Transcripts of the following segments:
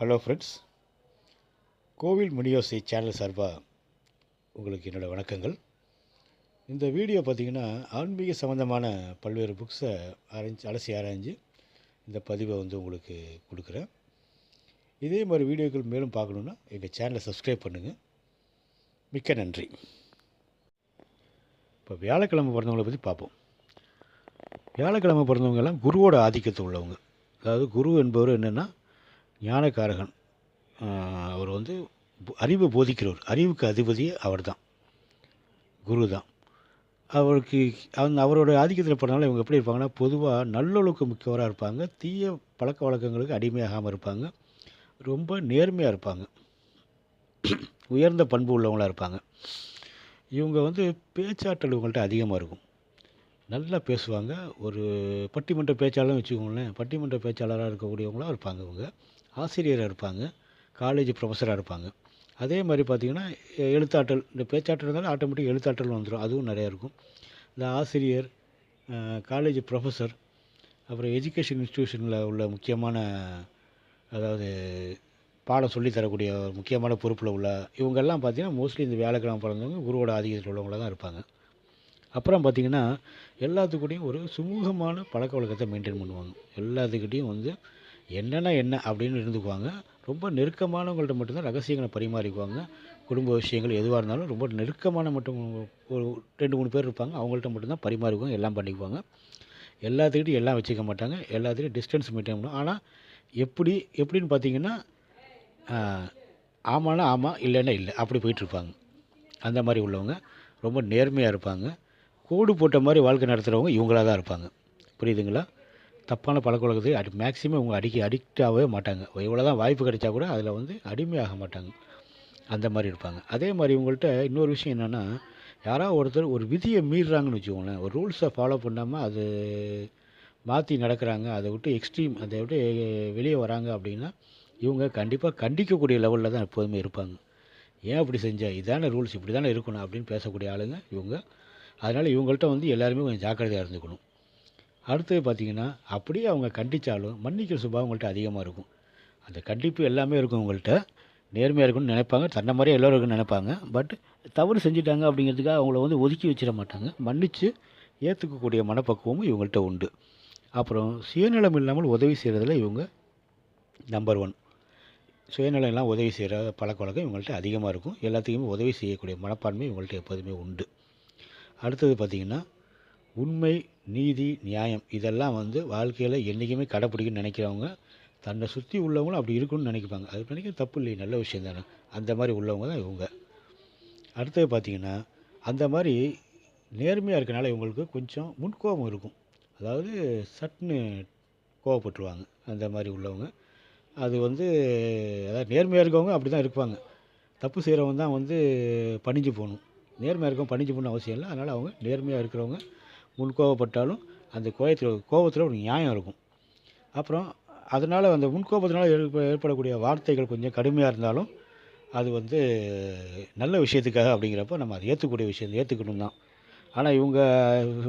Hello friends கோவில் முனியோசை channel சார்பாக உங்களுக்கு என்னோடய வணக்கங்கள். இந்த வீடியோ பார்த்திங்கன்னா ஆன்மீக சம்மந்தமான பல்வேறு புக்ஸை அரைஞ்சி அலசி ஆராய்ஞ்சு இந்த பதிவை வந்து உங்களுக்கு கொடுக்குறேன். இதே மாதிரி வீடியோக்கள் மேலும் பார்க்கணுன்னா எங்கள் சேனலை சப்ஸ்கிரைப் பண்ணுங்கள் மிக்க நன்றி. இப்போ வியாழக்கிழமை பிறந்தவங்களை பற்றி பார்ப்போம். வியாழக்கிழமை பிறந்தவங்கெல்லாம் குருவோட ஆதிக்கத்தை உள்ளவங்க. அதாவது குரு என்பவர் என்னென்னா ஞானக்காரகன். அவர் வந்து அறிவை போதிக்கிறவர். அறிவுக்கு அதிபதியே அவர் தான் குரு தான் அவருக்கு அந்த அவரோட ஆதிக்கத்தில் போனாலும் இவங்க எப்படி இருப்பாங்கன்னா பொதுவாக நல்லொழுக்கம் மிக்கவராக இருப்பாங்க. தீய பழக்க வழக்கங்களுக்கு அடிமையாகாமல் இருப்பாங்க. ரொம்ப நேர்மையாக இருப்பாங்க. உயர்ந்த பண்பு உள்ளவங்களாக இருப்பாங்க. இவங்க வந்து பேச்சாற்றல் இவங்கள்ட்ட அதிகமாக இருக்கும். நல்லா பேசுவாங்க. ஒரு பட்டிமன்ற பேச்சாளர்னு வச்சுக்கோங்களேன். பட்டிமன்ற பேச்சாளராக இருக்கக்கூடியவங்களாக இருப்பாங்க இவங்க. ஆசிரியராக இருப்பாங்க காலேஜ் ப்ரொஃபஸராக இருப்பாங்க. அதே மாதிரி பார்த்திங்கன்னா எழுத்தாற்றல் இந்த பேச்சாற்றல் இருந்தாலும் ஆட்டோமேட்டிக் எழுத்தாற்றல் வந்துடும் அதுவும் நிறையா இருக்கும். இந்த ஆசிரியர் காலேஜ் ப்ரொஃபஸர் அப்புறம் எஜுகேஷன் இன்ஸ்டியூஷனில் உள்ள முக்கியமான அதாவது பாடம் சொல்லித்தரக்கூடிய முக்கியமான பொறுப்பில் உள்ள இவங்கெல்லாம் பார்த்திங்கன்னா மோஸ்ட்லி இந்த வியாழக்கிழமை பிறந்தவங்க குருவோட ஆதிக்கத்தில் உள்ளவங்கள தான் இருப்பாங்க. அப்புறம் பார்த்திங்கன்னா எல்லாத்துக்கூடையும் ஒரு சுமூகமான பழக்க வழக்கத்தை மெயின்டைன் பண்ணுவாங்க. எல்லாத்துக்கிட்டேயும் வந்து என்னென்னா என்ன அப்படின்னு இருந்துக்குவாங்க. ரொம்ப நெருக்கமானவங்கள்ட்ட மட்டும்தான் ரகசியங்களை பரிமாறிக்குவாங்க. குடும்ப விஷயங்கள் எதுவாக இருந்தாலும் ரொம்ப நெருக்கமான மட்டும் ஒரு ரெண்டு மூணு பேர் இருப்பாங்க. அவங்கள்ட்ட மட்டும்தான் பரிமாறிக்குவாங்க எல்லாம் பண்ணிக்குவாங்க. எல்லாத்துக்கிட்டையும் எல்லாம் வச்சுக்க மாட்டாங்க. எல்லாத்துக்கிட்டையும் டிஸ்டன்ஸ் மெயின்டைன் பண்ணும் ஆனால் எப்படி எப்படின்னு பார்த்தீங்கன்னா ஆமானா ஆமான்னா ஆமாம் இல்லைன்னா இல்லை. அப்படி போயிட்டுருப்பாங்க. அந்த மாதிரி உள்ளவங்க. ரொம்ப நேர்மையாக இருப்பாங்க. கோடு போட்ட மாதிரி வாழ்க்கை நடத்துகிறவங்க இவங்களாக தான் இருப்பாங்க. புரியுதுங்களா? தப்பான பழக்க வழக்கத்தை அடி மேக்ஸிமம் இவங்க அடிக்க அடிக்ட் ஆகவே மாட்டாங்க. எவ்வளோ தான் வாய்ப்பு கிடைச்சா கூட அதில் வந்து அடிமையாக மாட்டாங்க. அந்த மாதிரி இருப்பாங்க. அதே மாதிரி இவங்கள்ட்ட இன்னொரு விஷயம் என்னென்னா யாராவது ஒருத்தர் ஒரு விதியை மீறுறாங்கன்னு வச்சுக்கோங்களேன். ஒரு ரூல்ஸை ஃபாலோ பண்ணாமல் அது மாற்றி நடக்கிறாங்க அதை விட்டு எக்ஸ்ட்ரீம் அதை விட்டு வெளியே வராங்க அப்படின்னா இவங்க கண்டிப்பாக கண்டிக்கக்கூடிய லெவலில் தான் எப்போதுமே இருப்பாங்க. ஏன் அப்படி செஞ்ச? இதான ரூல்ஸ் இப்படி தானே இருக்கணும் அப்படின்னு பேசக்கூடிய ஆளுங்க இவங்க. அதனால் இவங்கள்ட்ட வந்து எல்லாருமே கொஞ்சம் ஜாக்கிரதையாக இருந்துக்கணும். அடுத்தது பார்த்திங்கன்னா அப்படியே அவங்க கண்டித்தாலும் மன்னிக்கிற சுபாவம் அவங்கள்ட்ட அதிகமாக இருக்கும். அந்த கண்டிப்பு எல்லாமே இருக்கும் உங்கள்கிட்ட நேர்மையாக இருக்கும்னு நினைப்பாங்க. தன்னை மாதிரியே எல்லோரும் இருக்குன்னு நினைப்பாங்க. பட் தவறு செஞ்சிட்டாங்க அப்படிங்கிறதுக்காக அவங்கள வந்து ஒதுக்கி வச்சிட மாட்டாங்க. மன்னித்து ஏற்றுக்கக்கூடிய மனப்பக்குவமும் இவங்கள்ட்ட உண்டு. அப்புறம் சுயநலம் இல்லாமல் உதவி செய்கிறதுல இவங்க நம்பர் ஒன் சுயநலம் எல்லாம் உதவி செய்கிற பழக்க வழக்கம் இவங்கள்ட்ட அதிகமாக இருக்கும். எல்லாத்துக்குமே உதவி செய்யக்கூடிய மனப்பான்மை இவங்கள்ட்ட எப்போதுமே உண்டு. அடுத்தது பார்த்திங்கன்னா உண்மை நீதி நியாயம் இதெல்லாம் வந்து வாழ்க்கையில் என்றைக்குமே கடைப்பிடிக்கணும்னு நினைக்கிறவங்க தன்னை சுற்றி உள்ளவங்களும் அப்படி இருக்கணும்னு நினைப்பாங்க. அது நினைக்க தப்பு இல்லை நல்ல விஷயம் தானே. அந்த மாதிரி உள்ளவங்க தான் இவங்க. அடுத்தது பார்த்திங்கன்னா அந்த மாதிரி நேர்மையாக இருக்கனால இவங்களுக்கு கொஞ்சம் முன்கோபம் இருக்கும். அதாவது சட்னு கோவப்பட்டுருவாங்க அந்த மாதிரி உள்ளவங்க. அது வந்து அதாவது நேர்மையாக இருக்கவங்க அப்படி தான் இருப்பாங்க. தப்பு செய்கிறவங்க தான் வந்து பணிஞ்சு போகணும். நேர்மையாக இருக்கவங்க பணிஞ்சு போகணும் அவசியம் இல்லை. அதனால் அவங்க நேர்மையாக இருக்கிறவங்க முன்கோபப்பட்டாலும் அந்த கோயத்தில் கோபத்தில் ஒரு நியாயம் இருக்கும். அப்புறம் அதனால் அந்த முன்கோபத்தினால் ஏற்ப ஏற்படக்கூடிய வார்த்தைகள் கொஞ்சம் கடுமையாக இருந்தாலும் அது வந்து நல்ல விஷயத்துக்காக அப்படிங்கிறப்ப நம்ம அதை ஏற்றுக்கூடிய விஷயம் ஏற்றுக்கணும் தான். ஆனால் இவங்க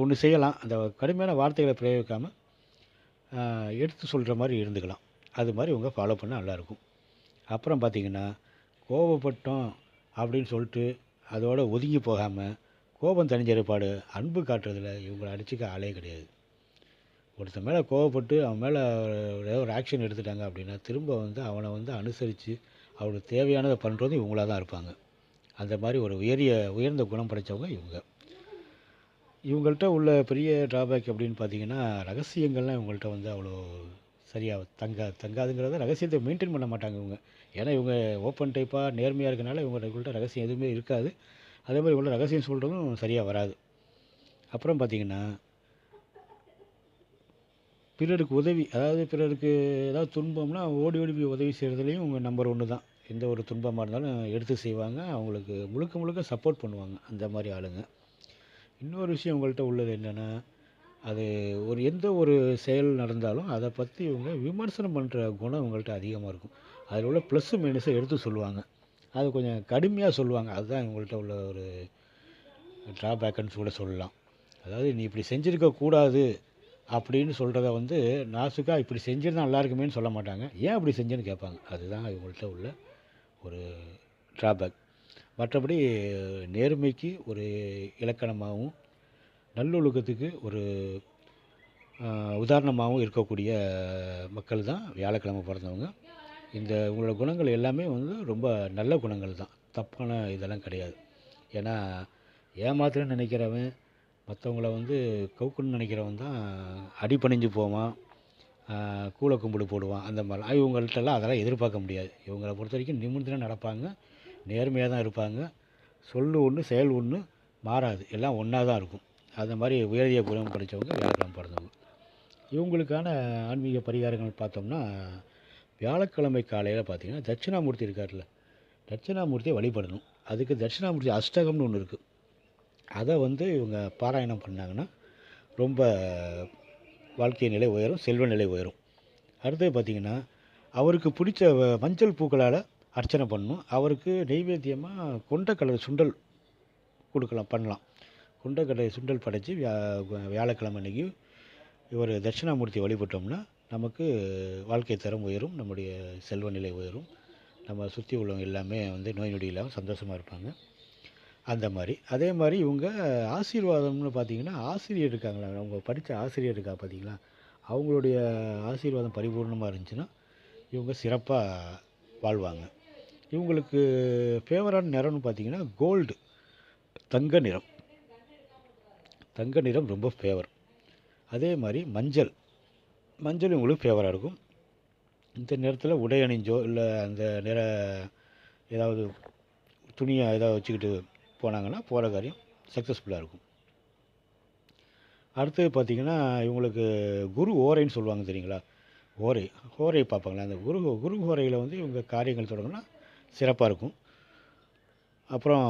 ஒன்று செய்யலாம். அந்த கடுமையான வார்த்தைகளை பிரயோகிக்காமல் எடுத்து சொல்கிற மாதிரி இருந்துக்கலாம். அது மாதிரி இவங்க ஃபாலோ பண்ண நல்லாயிருக்கும் அப்புறம் பார்த்திங்கன்னா கோபப்பட்டோம் அப்படின்னு சொல்லிட்டு அதோடு ஒதுங்கி போகாமல் கோபம் தணிஞ்ச ஏற்பாடு அன்பு காட்டுறதில் இவங்களை அடிச்சுக்க ஆளே கிடையாது. ஒருத்தன் மேலே கோவப்பட்டு அவன் மேலே ஏதோ ஒரு ஆக்ஷன் எடுத்துட்டாங்க அப்படின்னா திரும்ப வந்து அவனை வந்து அனுசரித்து அவனுக்கு தேவையானதை பண்ணுறது இவங்களாக தான் இருப்பாங்க. அந்த மாதிரி ஒரு உயரிய உயர்ந்த குணம் படைத்தவங்க இவங்க. இவங்கள்ட்ட உள்ள பெரிய ட்ராபேக் அப்படின்னு பார்த்தீங்கன்னா ரகசியங்கள்லாம் இவங்கள்ட்ட வந்து அவ்வளோ சரியாக தங்கா தங்காதுங்கிறத ரகசியத்தை மெயின்டைன் பண்ண மாட்டாங்க இவங்க. ஏன்னா இவங்க ஓப்பன் டைப்பாக நேர்மையாக இருக்கனால இவங்கள்ட்ட ரகசியம் எதுவுமே இருக்காது. அதே மாதிரி உள்ள ரகசியம் சொல்கிறதும் சரியாக வராது. அப்புறம் பார்த்தீங்கன்னா பிறருக்கு உதவி அதாவது பிறருக்கு ஏதாவது துன்பம்னா ஓடி ஓடி போய் உதவி செய்கிறதுலையும் உங்கள் நம்பர் ஒன்று தான். எந்த ஒரு துன்பமாக இருந்தாலும் எடுத்து செய்வாங்க. அவங்களுக்கு முழுக்க முழுக்க சப்போர்ட் பண்ணுவாங்க. அந்த மாதிரி ஆளுங்க. இன்னொரு விஷயம் உங்கள்கிட்ட உள்ளது என்னென்னா அது ஒரு எந்த ஒரு செயல் நடந்தாலும் அதை பற்றி இவங்க விமர்சனம் பண்ணுற குணம் உங்கள்கிட்ட அதிகமாக இருக்கும். அதில் உள்ள ப்ளஸ்ஸு மைனஸை எடுத்து சொல்லுவாங்க. அது கொஞ்சம் கடுமையாக சொல்லுவாங்க. அதுதான் இவங்கள்ட்ட உள்ள ஒரு ட்ராபேக்குன்னு கூட சொல்லலாம். அதாவது நீ இப்படி செஞ்சுருக்க கூடாது அப்படின்னு சொல்கிறத வந்து நாசுக்காக இப்படி செஞ்சிருந்தா நல்லா இருக்குமேன்னு சொல்ல மாட்டாங்க. ஏன் அப்படி செஞ்சேன்னு கேட்பாங்க. அதுதான் இவங்கள்ட்ட உள்ள ஒரு ட்ராபேக் மற்றபடி நேர்மைக்கு ஒரு இலக்கணமாகவும் நல்லொழுக்கத்துக்கு ஒரு உதாரணமாகவும் இருக்கக்கூடிய மக்கள் தான் வியாழக்கிழமை பிறந்தவங்க. இந்த உங்களோட குணங்கள் எல்லாமே வந்து ரொம்ப நல்ல குணங்கள் தான். தப்பான இதெல்லாம் கிடையாது. ஏன்னா ஏமாத்துறேன்னு நினைக்கிறவன் மற்றவங்கள வந்து கவுக்குன்னு நினைக்கிறவன் தான் அடிப்பணிஞ்சு போவான். கூலை கும்பிடு போடுவான். அந்த மாதிரிலாம் இவங்கள்ட்டெல்லாம் அதெல்லாம் எதிர்பார்க்க முடியாது. இவங்களை பொறுத்த வரைக்கும் நிமிர்ந்தனம் நடப்பாங்க. நேர்மையாக தான் இருப்பாங்க. சொல்லு ஒன்று செயல் ஒன்று மாறாது. எல்லாம் ஒன்றா தான் இருக்கும். அந்த மாதிரி உயரிய குணம் படித்தவங்க வியாழக்கிழமை பிறந்தவங்க. இவங்களுக்கான ஆன்மீக பரிகாரங்கள் பார்த்தோம்னா வியாழக்கிழமை காலையில் பார்த்தீங்கன்னா தட்சிணாமூர்த்தி இருக்கார்ல தட்சிணாமூர்த்தியை வழிபடணும். அதுக்கு தட்சிணாமூர்த்தி அஷ்டகம்னு ஒன்று இருக்குது அதை வந்து இவங்க பாராயணம் பண்ணாங்கன்னா ரொம்ப வாழ்க்கை நிலை உயரும் செல்வ நிலை உயரும். அடுத்தது பார்த்திங்கன்னா அவருக்கு பிடிச்ச வ- மஞ்சள் பூக்களால் அர்ச்சனை பண்ணணும். அவருக்கு நெய்வேத்தியமாக கொண்டக்கடலை சுண்டல் கொடுக்கலாம் பண்ணலாம். கொண்டக்கடலை சுண்டல் படைச்சி வியா வியாழக்கிழமை அன்னைக்கு இவர் தட்சிணாமூர்த்தி வழிபட்டோம்னா நமக்கு வாழ்க்கை தரம் உயரும் நம்முடைய செல்வ நிலை உயரும். நம்ம சுற்றி உள்ளவங்க எல்லாமே வந்து நோய் நொடி இல்லாமல் சந்தோஷமாக இருப்பாங்க. அந்த மாதிரி. அதே மாதிரி இவங்க ஆசீர்வாதம்னு பார்த்தீங்கன்னா ஆசிரியர் இருக்காங்களா? அவங்க படித்த ஆசிரியர் இருக்கா பார்த்தீங்களா அவங்களுடைய ஆசீர்வாதம் பரிபூர்ணமாக இருந்துச்சுன்னா இவங்க சிறப்பாக வாழ்வாங்க. இவங்களுக்கு ஃபேவரான நிறம்னு பார்த்தீங்கன்னா கோல்டு தங்க நிறம். தங்க நிறம் ரொம்ப ஃபேவர் அதே மாதிரி மஞ்சள். மஞ்சள் உங்களுக்கு ஃபேவராக இருக்கும். இந்த நேரத்தில் உடை அணிஞ்சோ இல்லை அந்த நிற ஏதாவது துணியை ஏதாவது வச்சுக்கிட்டு போனாங்கன்னா போகிற காரியம் சக்ஸஸ்ஃபுல்லாக இருக்கும். அடுத்தது பார்த்திங்கன்னா இவங்களுக்கு குரு ஓரைன்னு சொல்லுவாங்க தெரியுங்களா? ஓரை ஓரை பார்ப்பாங்களா? அந்த குரு குரு ஓரையில் வந்து இவங்க காரியங்கள் தொடங்கினா சிறப்பாக இருக்கும். அப்புறம்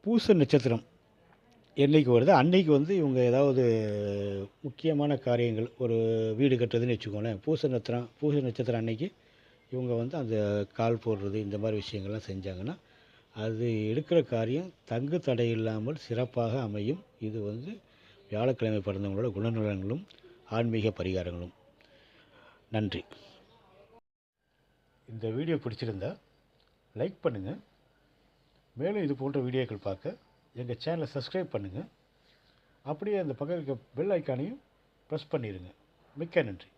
பூச நட்சத்திரம். என்றைக்கு வருதோ? அன்னைக்கு வந்து இவங்க ஏதாவது முக்கியமான காரியங்கள் ஒரு வீடு கட்டுறதுன்னு வச்சுக்கோங்களேன். பூச நட்சத்திரம் பூச நட்சத்திரம் அன்னைக்கு இவங்க வந்து அந்த கால் போடுறது இந்த மாதிரி விஷயங்கள்லாம் செஞ்சாங்கன்னா அது எடுக்கிற காரியம் தங்கு தடை இல்லாமல் சிறப்பாக அமையும். இது வந்து வியாழக்கிழமை பிறந்தவங்களோட குணநலன்களும் ஆன்மீக பரிகாரங்களும். நன்றி. இந்த வீடியோ பிடிச்சிருந்தா லைக் பண்ணுங்கள் மேலும் இது போன்ற வீடியோக்கள் பார்க்க எங்கள் சேனலை சப்ஸ்கிரைப் பண்ணுங்கள் அப்படியே அந்த பக்கம் இருக்க பெல் ஐக்கானையும் ப்ரெஸ் பண்ணிடுங்க மிக்க நன்றி.